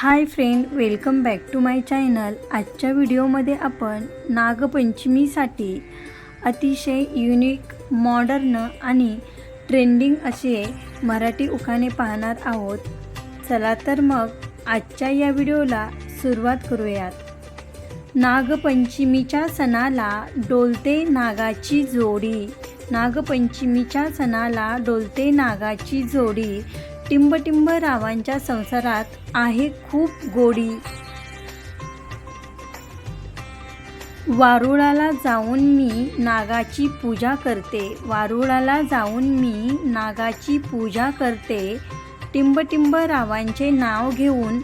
Hi friend welcome back to my channel. आजच्या व्हिडिओमध्ये आपण नागपंचमीसाठी अतिशय युनिक मॉडर्न आणि ट्रेंडिंग असे मराठी उखाणे पाहणार आहोत. चला तर मग आजच्या या व्हिडिओला सुरुवात करूयात. नागपंचमीच्या सणाला डोलते नागाची जोडी. नागपंचमीच्या सणाला डोलते नागाची जोडी. टिंबटिंब रावांच्या संसारात आहे खूप गोडी. वारुळाला जाऊन मी नागाची पूजा करते. वारुळाला जाऊन मी नागाची पूजा करते. टिंबटिंब रावांचे नाव घेऊन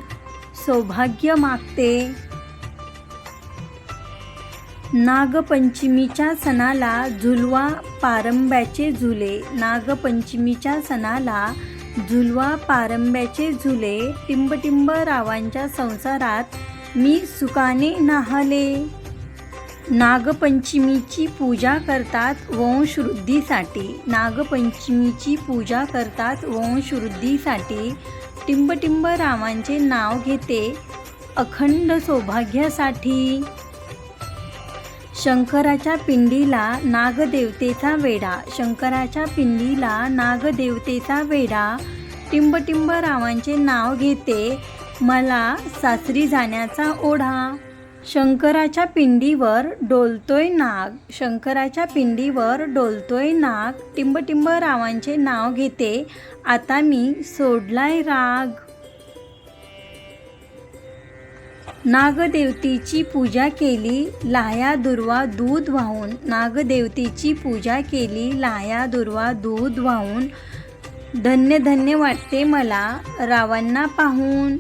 सौभाग्य मागते. नागपंचमीच्या सणाला झुलवा पारंब्याचे झुले. नागपंचमीच्या सणाला झुलवा पारंब्याचे झुले टिंबटिंब रावांच्या संसारात मी सुखाने नाहले नागपंचमीची पूजा करतात वंशवृद्धीसाठी. नागपंचमीची पूजा करतात वंशवृद्धीसाठी. टिंबटिंब रावांचे नाव घेते अखंड सौभाग्यासाठी. शंकराच्या पिंडीला नागदेवतेचा वेढा. शंकराच्या पिंडीला नागदेवतेचा वेढा. टिंबटिंब रावांचे नाव घेते. मला सासरी जाण्याचा ओढा. शंकराच्या पिंडीवर डोलतोय नाग. शंकराच्या पिंडीवर डोलतोय नाग. टिंबटिंब रावांचे नाव घेते. आता मी सोडलाय राग. नागदेवतेची पूजा केली लाया दुर्वा दूध वाहून. नागदेवतेची पूजा केली लाया दुर्वा दूध वाहून. धन्य धन्य वाटते मला रावांना पाहून.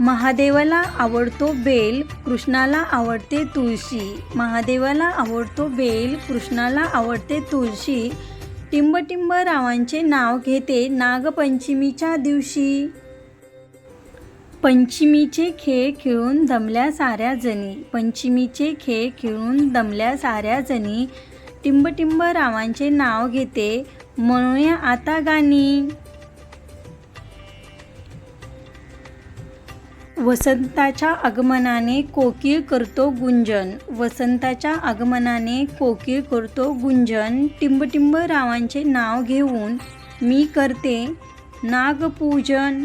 महादेवाला आवडतो बेल कृष्णाला आवडते तुळशी. महादेवाला आवडतो बेल कृष्णाला आवडते तुळशी. टिंबटिंब रावांचे नाव घेते नागपंचमीच्या दिवशी. पंचमीचे खेळ खेळून दमल्या साऱ्या जणी. पंचमीचे खेळ खेळून दमल्या साऱ्या जणी. टिंबटिंब रावांचे नाव घेते. म्हणूया आता गाणी. वसंताच्या आगमनाने कोकिळ करतो गुंजन. वसंताच्या आगमनाने कोकिळ करतो गुंजन. टिंबटिंब रावांचे नाव घेऊन मी करते नागपूजन.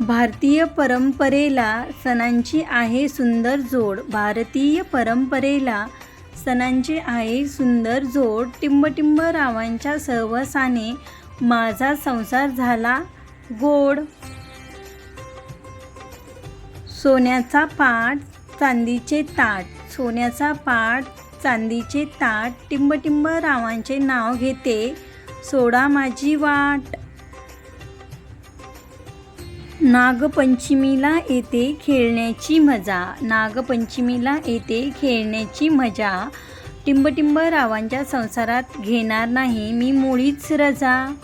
भारतीय परंपरेला सणांची आहे सुंदर जोड. भारतीय परंपरेला सणांची आहे सुंदर जोड. टिंबटिंब रावांच्या सहवासाने माझा संसार झाला गोड. सोन्याचा पाट चांदीचे ताट. सोन्याचा पाट चांदीचे ताट. टिंबटिंब रावांचे नाव घेते. सोडा माझी वाट. नागपंचमीला येते खेळण्याची मजा. नागपंचमीला येते खेळण्याची मजा. टिंबटिंब रावांच्या संसारात घेणार नाही मी मुळीच रजा.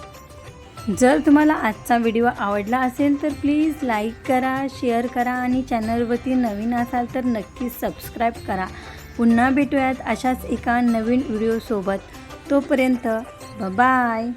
जर तुम्हाला आजचा व्हिडिओ आवडला असेल तर प्लीज लाईक करा शेअर करा आणि चॅनलवरती नवीन असाल तर नक्कीच सबस्क्राईब करा. पुन्हा भेटूयात अशाच एका नवीन व्हिडिओसोबत. तोपर्यंत बाय